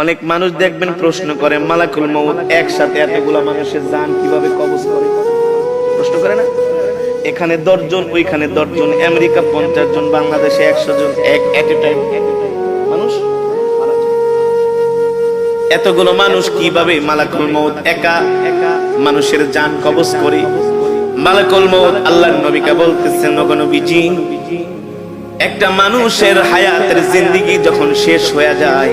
অনেক মানুষ দেখবেন প্রশ্ন করে, মালাকুল মৌত একসাথে এতগুলা মানুষের জান কীভাবে কবজ করে? প্রশ্ন করে না? এখানে দশজন, ওইখানে দশজন, আমেরিকা পঞ্চাশ জন, বাংলাদেশে একশো জন, এক এট এ টাইম মানুষ? এতগুলো মানুষ কীভাবে মালাকুল মৌত একা একা মানুষের জান কবজ করে? মালাকুল মৌত আল্লাহর নবীকে বলতেছেন নগো নবীজি, একটা মানুষের হায়াতের জিন্দিগি যখন শেষ হয়ে যায়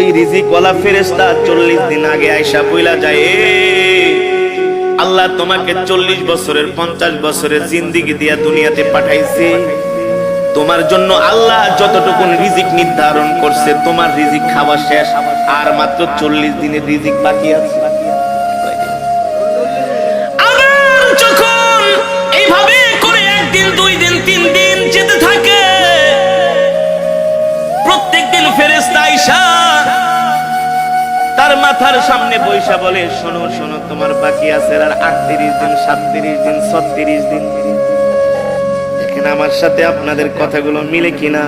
ওই রিজিক ওয়ালা ফেরেস্তা চল্লিশ দিন আগে আয়সা বইলা যায় আল্লাহ তোমাকে চল্লিশ বছরের, পঞ্চাশ বছরের জিন্দিগি দিয়া দুনিয়াতে পাঠাইছে। তোমার জন্য আল্লাহ যতটুকু রিজিক নির্ধারণ করছে, তোমার রিজিক খাওয়া শেষ, আর মাত্র চল্লিশ দিনের রিজিক বাকি আছে। মাথার সামনে বৈশা বলে, শোনো শোনো, তোমার বাকি আছে আর আটত্রিশ দিন, সাতত্রিশ দিন, ছত্রিশ দিন। দেখেন আমার সাথে আপনাদের কথাগুলো মিলে কিনা?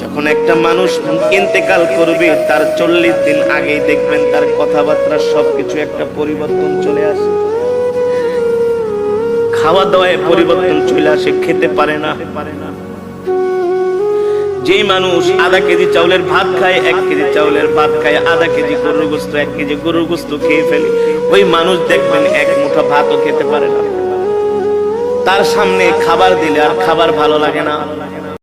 যখন একটা মানুষ ইন্তেকাল করবে, তার চল্লিশ দিন আগেই দেখবেন তার কথাবার্তা সবকিছু একটা পরিবর্তন চলে আসে। খাওয়া দাওয়ায় পরিবর্তন চলে আসে, খেতে পারে না পারে না। যেই মানুষ আধা কেজি চাউলের ভাত খায়, এক কেজি চাউলের ভাত খায়, আধা কেজি গরুর গোস্ত, এক কেজি গরুর গোস্ত খেয়ে ফেলে, ওই মানুষ দেখবেন এক মুঠা ভাতও খেতে পারে না। তার সামনে খাবার দিলে আর খাবার ভালো লাগে না।